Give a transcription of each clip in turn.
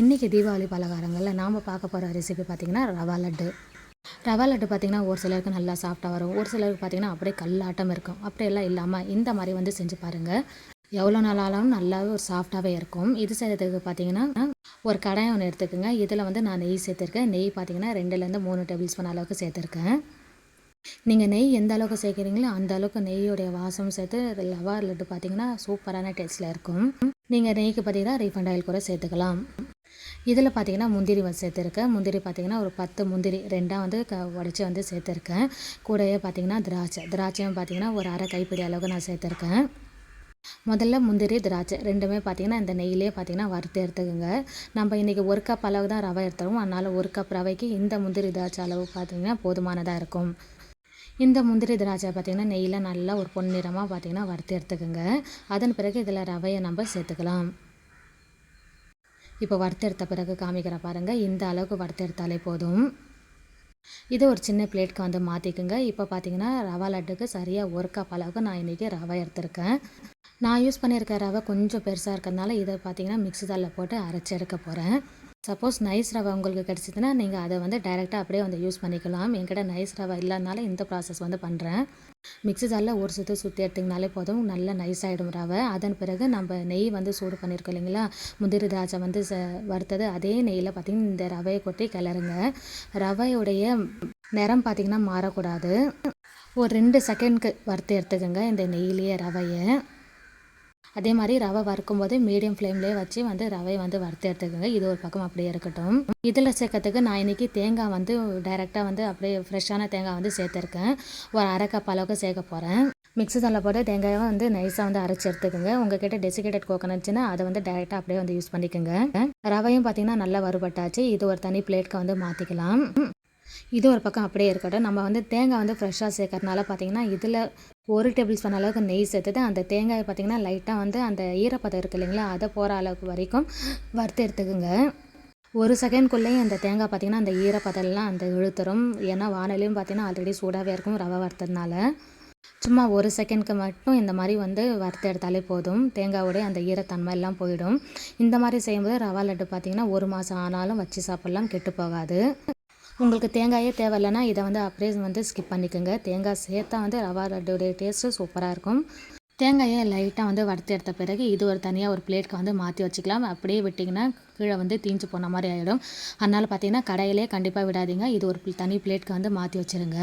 இன்றைக்கி தீபாவளி பலகாரங்களில் நாம் பார்க்க போகிற ரெசிபி பார்த்திங்கன்னா ரவா லட்டு. ரவா லட்டு பார்த்திங்கன்னா ஒரு சிலருக்கு நல்லா சாஃப்டாக வரும். ஒரு சிலருக்கு பார்த்திங்கன்னா அப்படியே கல்லாட்டம் இருக்கும். அப்படியெல்லாம் இல்லாமல் இந்த மாதிரி வந்து செஞ்சு பாருங்கள் எவ்வளோ நாளாலும் நல்லாவே ஒரு சாஃப்டாகவே இருக்கும். இது செய்கிறதுக்கு பார்த்தீங்கன்னா ஒரு கடாயம் ஒன்று எடுத்துக்கோங்க. இதில் வந்து நான் நெய் சேர்த்துருக்கேன். நெய் பார்த்தீங்கன்னா ரெண்டுலேருந்து மூணு டேபிள் ஸ்பூன் அளவுக்கு சேர்த்துருக்கேன். நீங்கள் நெய் எந்த அளவுக்கு சேர்க்குறீங்களோ அந்த அளவுக்கு நெய்யோடைய வாசம் சேர்த்து லவா லட்டு பார்த்தீங்கன்னா சூப்பரான டேஸ்ட்டில் இருக்கும். நீங்கள் நெய்க்கு பார்த்தீங்கன்னா ரீஃபண்ட் ஆயில் கூட சேர்த்துக்கலாம். இதில் பார்த்தீங்கன்னா முந்திரி வந்து சேர்த்துருக்கேன். முந்திரி பார்த்தீங்கன்னா ஒரு பத்து முந்திரி ரெண்டாக வந்து க உடச்சி வந்து சேர்த்துருக்கேன். கூடவே பார்த்தீங்கன்னா திராட்சை. திராட்சையும் பார்த்தீங்கன்னா ஒரு அரை கைப்பிடி அளவுக்கு நான் சேர்த்துருக்கேன். முதல்ல முந்திரி திராட்சை ரெண்டுமே பார்த்திங்கன்னா இந்த நெய்யிலே பார்த்திங்கன்னா வறுத்து எடுத்துக்கோங்க. நம்ம இன்றைக்கி ஒரு கப் அளவு தான் ரவை எடுத்துருவோம். அதனால் ஒரு கப் ரவைக்கு இந்த முந்திரி திராட்சை அளவு பார்த்திங்கன்னா போதுமானதாக இருக்கும். இந்த முந்திரி திராட்சை பார்த்திங்கன்னா நெய்யில் நல்லா ஒரு பொன்னிறமாக பார்த்திங்கன்னா வறுத்து எடுத்துக்கோங்க. அதன் பிறகு இதில் ரவையை நம்ம சேர்த்துக்கலாம். இப்போ வறுத்தெடுத்த பிறகு காமிக்கிற பாருங்கள் இந்த அளவுக்கு வறுத்தெடுத்தாலே போதும். இதை ஒரு சின்ன பிளேட்க்கு வந்து மாற்றிக்குங்க இப்போ பார்த்தீங்கன்னா ரவா லட்டுக்கு சரியாக ஒரு கப் அளவுக்கு நான் இன்றைக்கி ரவை எடுத்திருக்கேன். நான் யூஸ் பண்ணியிருக்க ரவை கொஞ்சம் பெருசாக இருக்கிறதுனால இதை பார்த்தீங்கன்னா மிக்ஸி தாளில் போட்டு அரைச்சி எடுக்க போகிறேன் சப்போஸ் நைஸ் ரவை உங்களுக்கு கிடச்சிதுன்னா நீங்கள் அதை வந்து டைரெக்டாக அப்படியே வந்து யூஸ் பண்ணிக்கலாம். என்கிட்ட நைஸ் ரவை இல்லாதனால இந்த ப்ராசஸ் வந்து பண்ணுறேன் மிக்ஸி ஜாரில் ஒரு சுற்றி சுற்றி எடுத்திங்கனாலே போதும். நல்லா நைஸ் ஆகிடும் ரவை. அதன் பிறகு நம்ம நெய் வந்து சூடு பண்ணியிருக்கோம் இல்லைங்களா? முந்திரி திராட்சை வந்து ச வறுத்தது அதே நெய்யில் பார்த்திங்கன்னா இந்த ரவையை கொட்டி கிளறுங்க. ரவையுடைய நிறம் பார்த்திங்கன்னா மாறக்கூடாது. ஒரு ரெண்டு செகண்ட்க்கு வறுத்து எடுத்துக்கோங்க இந்த நெய்யிலேயே ரவையை. அதே மாதிரி ரவை வறுக்கும் போது மீடியம் ஃப்ளேம்லேயே வச்சு வந்து ரவை வந்து வறுத்து எடுத்துக்கோங்க இது ஒரு பக்கம் அப்படியே இருக்கட்டும். இதில் சேர்க்கறதுக்கு நான் இன்றைக்கி தேங்காய் வந்து டைரெக்டாக வந்து அப்படியே ஃப்ரெஷ்ஷான தேங்காய் வந்து சேர்த்துருக்கேன். ஒரு அரை கப் அளவுக்கு சேர்க்க போகிறேன் மிக்ஸி தள்ள போட்டு தேங்காயை வந்து நைஸாக வந்து அரைச்சி எடுத்துக்கோங்க. உங்ககிட்ட டெசிகேட்டட் கோகனட்ஸ்னா அதை வந்து டைரெக்டாக அப்படியே வந்து யூஸ் பண்ணிக்கோங்க. ரவையும் பார்த்தீங்கன்னா நல்லா வறுபட்டாச்சு. இது ஒரு தனி பிளேட்க்கு வந்து மாற்றிக்கலாம் இது ஒரு பக்கம் அப்படியே இருக்கட்டும். நம்ம வந்து தேங்காய் வந்து ஃப்ரெஷ்ஷாக சேர்க்கறதுனால பார்த்திங்கன்னா இதில் ஒரு டேபிள் ஸ்பூன் அளவுக்கு நெய் சேர்த்துட்டு அந்த தேங்காயை பார்த்திங்கன்னா லைட்டாக வந்து அந்த ஈரப்பதம் இருக்குது இல்லைங்களா அதை போகிற அளவுக்கு வரைக்கும் வறுத்து எடுத்துக்குங்க. ஒரு செகண்ட்குள்ளேயும் அந்த தேங்காய் பார்த்திங்கன்னா அந்த ஈரப்பதம்லாம் அந்த இழுத்துரும். ஏன்னா வானிலையும் பார்த்திங்கன்னா ஆல்ரெடி சூடாகவே இருக்கும் ரவை வறுத்ததுனால. சும்மா ஒரு செகண்ட்க்கு மட்டும் இந்த மாதிரி வந்து வறுத்து எடுத்தாலே போதும். தேங்காயோடைய அந்த ஈரத்தன்மை எல்லாம் போயிடும். இந்த மாதிரி செய்யும்போது ரவா லட்டு பார்த்திங்கன்னா ஒரு மாதம் ஆனாலும் வச்சு சாப்பிட்லாம் கெட்டு போகாது. உங்களுக்கு தேங்காயே தேவையில்லைன்னா இதை வந்து அப்படியே வந்து ஸ்கிப் பண்ணிக்கோங்க. தேங்காய் சேர்த்தா வந்து ரவா லட்டுடைய டேஸ்ட்டு சூப்பராக இருக்கும். தேங்காயை லைட்டாக வந்து வறுத்து எடுத்த பிறகு இது ஒரு தனியாக ஒரு பிளேட்க்கு வந்து மாற்றி வச்சுக்கலாம். அப்படியே விட்டிங்கன்னா கீழே வந்து தீஞ்சு போன மாதிரி ஆகிடும் அதனால் பார்த்தீங்கன்னா கடையிலே கண்டிப்பாக விடாதீங்க. இது ஒரு தனி பிளேட்க்கு வந்து மாற்றி வச்சுருங்க.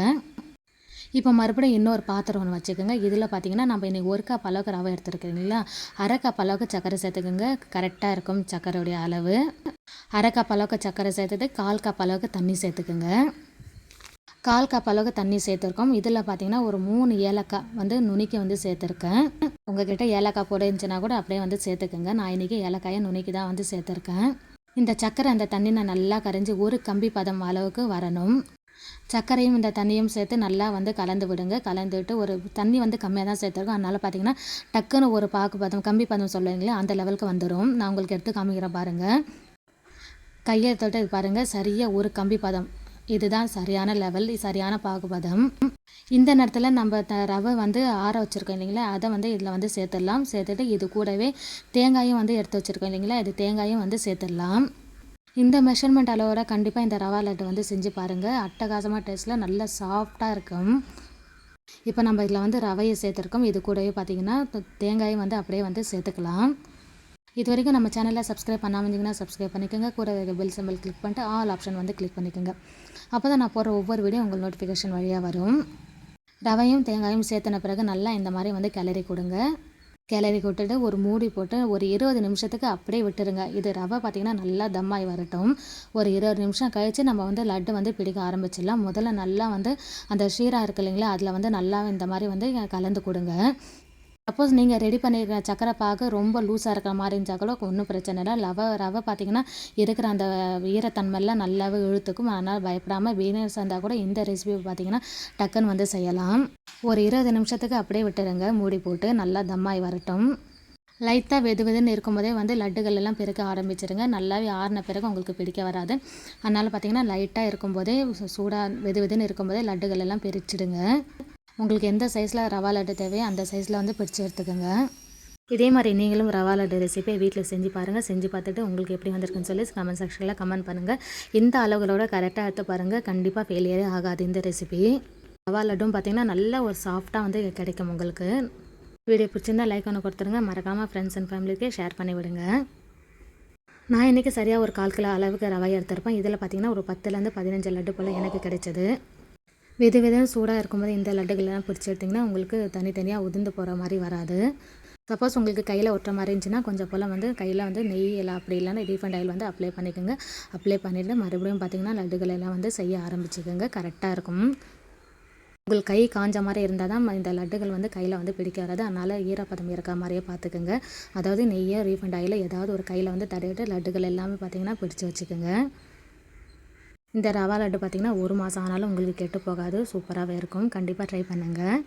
இப்போ மறுபடியும் இன்னொரு பாத்திரம் ஒன்று வச்சுக்கோங்க. இதில் பார்த்தீங்கன்னா நம்ம இன்றைக்கி ஒரு கப் அளவுக்கு ரவை எடுத்துருக்கீங்களா அரை கப் அளவுக்கு சர்க்கரை சேர்த்துக்கோங்க. கரெக்டாக இருக்கும் சர்க்கரையுடைய அளவு. அரை கப் அளவுக்கு சர்க்கரை சேர்த்துட்டு கால் கப் அளவுக்கு தண்ணி சேர்த்துக்குங்க. கால் கப் அளவுக்கு தண்ணி சேர்த்துருக்கோம். இதில் பார்த்தீங்கன்னா ஒரு மூணு ஏலக்காய் வந்து நுணுக்கி வந்து சேர்த்துருக்கேன். உங்ககிட்ட ஏலக்காய் போட இருந்துச்சுன்னா கூட அப்படியே வந்து சேர்த்துக்குங்க. நான் இன்றைக்கி ஏலக்காயை நுணுக்கி தான் வந்து சேர்த்துருக்கேன். இந்த சர்க்கரை அந்த தண்ணி நான் நல்லா கரைஞ்சி ஒரு கம்பி பதம் அளவுக்கு வரணும். சர்க்கரையும் இந்த தண்ணியும் சேர்த்து நல்லா வந்து கலந்து விடுங்க. கலந்துட்டு ஒரு தண்ணி வந்து கம்மியாக தான் சேர்த்துருக்கோம். அதனால் பார்த்தீங்கன்னா டக்குன்னு ஒரு பாக்கு பதம் கம்பி பதம் சொல்லுவீங்களே அந்த லெவலுக்கு வந்துடும் நான் உங்களுக்கு எடுத்து காமிக்கிறேன் பாருங்கள் கையை தொட்டு பாருங்கள் சரியாக ஒரு கம்பி பதம். இதுதான் சரியான லெவல் சரியான பாகுபதம். இந்த நேரத்தில் நம்ம த ரவை வந்து ஆற வச்சுருக்கோம் இல்லைங்களா? அதை வந்து இதில் வந்து சேர்த்துடலாம். சேர்த்துட்டு இது கூடவே தேங்காயும் வந்து எடுத்து வச்சுருக்கோம் இல்லைங்களா? இது தேங்காயும் வந்து சேர்த்துடலாம். இந்த மெஷர்மெண்ட் அளவோட கண்டிப்பாக இந்த ரவா லட்டு வந்து செஞ்சு பாருங்கள் அட்டகாசமாக டேஸ்ட்டில் நல்லா சாஃப்டாக இருக்கும். இப்போ நம்ம இதில் வந்து ரவையை சேர்த்துருக்கோம். இது கூடவே பார்த்திங்கன்னா தேங்காயும் வந்து அப்படியே வந்து சேர்த்துக்கலாம். இது வரைக்கும் நம்ம சேனலில் சப்ஸ்கிரைப் பண்ணாமல் இருந்தீங்கன்னா சப்ஸ்கிரைப் பண்ணிக்கோங்க. கூட பெல் சிம்பிள் கிளிக் பண்ணிட்டு ஆல் ஆப்ஷன் வந்து கிளிக் பண்ணிக்கோங்க. அப்போ தான் நான் போடுற ஒவ்வொரு வீடியோ உங்களுக்கு நோட்டிஃபிகேஷன் வழியாக வரும். ரவையும் தேங்காயும் சேர்த்துன பிறகு நல்லா இந்த மாதிரி வந்து கிளறி கொடுங்க. கிளறி விட்டுட்டு ஒரு மூடி போட்டு ஒரு இருபது நிமிஷத்துக்கு அப்படியே விட்டுருங்க. இது ரவை பார்த்திங்கன்னா நல்லா தம்மாய் வரட்டும். ஒரு இருபது நிமிஷம் கழித்து நம்ம வந்து லட்டு வந்து பிடிக்க ஆரம்பிச்சிடலாம். முதல்ல நல்லா வந்து அந்த ஷீரா இருக்கு இல்லைங்களா அதில் வந்து நல்லா இந்த மாதிரி வந்து கலந்து கொடுங்க. சப்போஸ் நீங்கள் ரெடி பண்ணியிருக்க சக்கரை பாகு ரொம்ப லூஸாக இருக்கிற மாதிரி இருந்தால் கூட ஒன்றும் பிரச்சனை இல்லை. லவ ரவை பார்த்திங்கன்னா இருக்கிற அந்த ஈரத்தன்மையெல்லாம் நல்லாவே இழுத்துக்கும். அதனால் பயப்படாமல் வீணர்ஸ் இருந்தால் கூட இந்த ரெசிபி பார்த்திங்கன்னா டக்குன்னு வந்து செய்யலாம். ஒரு இருபது நிமிஷத்துக்கு அப்படியே விட்டுருங்க. மூடி போட்டு நல்லா தம்மாய் வரட்டும். லைட்டாக வெது வெதுன்னு இருக்கும்போதே வந்து லட்டுகள் எல்லாம் பிறக்க ஆரம்பிச்சிருங்க. நல்லாவே ஆறின பிறகு உங்களுக்கு பிடிக்க வராது. அதனால் பார்த்திங்கன்னா லைட்டாக இருக்கும்போதே சூடாக வெது வெதுன்னு இருக்கும்போதே லட்டுகள் எல்லாம் பிரிச்சிடுங்க. உங்களுக்கு எந்த சைஸில் ரவா லட்டு தேவையோ அந்த சைஸில் வந்து பிடிச்சி எடுத்துக்கோங்க. இதே மாதிரி நீங்களும் ரவா லட்டு ரெசிபியை வீட்டில் செஞ்சு பாருங்கள் செஞ்சு பார்த்துட்டு உங்களுக்கு எப்படி வந்திருக்குன்னு சொல்லி கமெண்ட் செக்ஷனில் கமெண்ட் பண்ணுங்கள் இந்த அளவுகளோட கரெக்டாக எடுத்து பாருங்கள் கண்டிப்பாக ஃபெயிலியரே ஆகாது இந்த ரெசிபி ரவா லட்டும் பார்த்திங்கன்னா நல்ல ஒரு சாஃப்டாக வந்து கிடைக்கும் உங்களுக்கு. வீடியோ பிடிச்சிருந்தா லைக் ஒன்று கொடுத்துருங்க. மறக்காமல் ஃப்ரெண்ட்ஸ் அண்ட் ஃபேமிலிக்கு ஷேர் பண்ணி விடுங்க. நான் இன்றைக்கி சரியாக ஒரு கால் கிலோ அளவுக்கு ரவை எடுத்திருப்பேன். இதில் பார்த்திங்கன்னா ஒரு பத்துலேருந்து பதினஞ்சு லட்டு போல் எனக்கு கிடைச்சது. வித விதம் சூடாக இருக்கும்போது இந்த லட்டுகள்லாம் பிடிச்சி எடுத்திங்கன்னா உங்களுக்கு தனித்தனியாக உதிர்ந்து போகிற மாதிரி வராது. சப்போஸ் உங்களுக்கு கையில் ஒட்டுற மாதிரி இருந்துச்சுன்னா கொஞ்சம் போல் வந்து கையில் வந்து நெய் எல்லாம் அப்படி இல்லைன்னா ரீஃபண்ட் ஆயில் வந்து அப்ளை பண்ணிக்கோங்க. அப்ளை பண்ணிவிட்டு மறுபடியும் பார்த்திங்கன்னா லட்டுகள் எல்லாம் வந்து செய்ய ஆரம்பிச்சுக்கோங்க. கரெக்டாக இருக்கும். உங்கள் கை காஞ்ச மாதிரி இருந்தால் தான் இந்த லட்டுகள் வந்து கையில் வந்து பிடிக்க வராது. அதனால் ஈரப்பதம் இருக்க மாதிரியே பார்த்துக்குங்க அதாவது நெய்யை ரீஃபண்ட் ஆயில் ஏதாவது ஒரு கையில் வந்து தடவிட்டு லட்டுகள் எல்லாமே பார்த்திங்கன்னா பிடிச்சி வச்சுக்கோங்க. இந்த ரவா லட்டு பார்த்திங்கன்னா ஒரு மாதம் ஆனாலும் உங்களுக்கு கெட்டு போகாது. சூப்பராகவே இருக்கும். கண்டிப்பாக ட்ரை பண்ணுங்கள்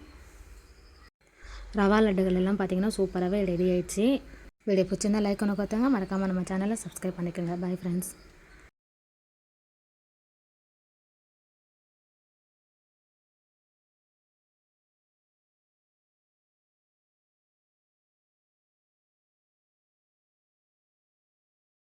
ரவா லட்டுகள் எல்லாம் பார்த்திங்கன்னா சூப்பராகவே ரெடி ஆயிடுச்சு. வீடியோ பிடிச்சிருந்தா லைக் ஒன்று பார்த்துங்க மறக்காமல் நம்ம சேனலை சப்ஸ்கிரைப் பண்ணிக்கோங்க. Bye friends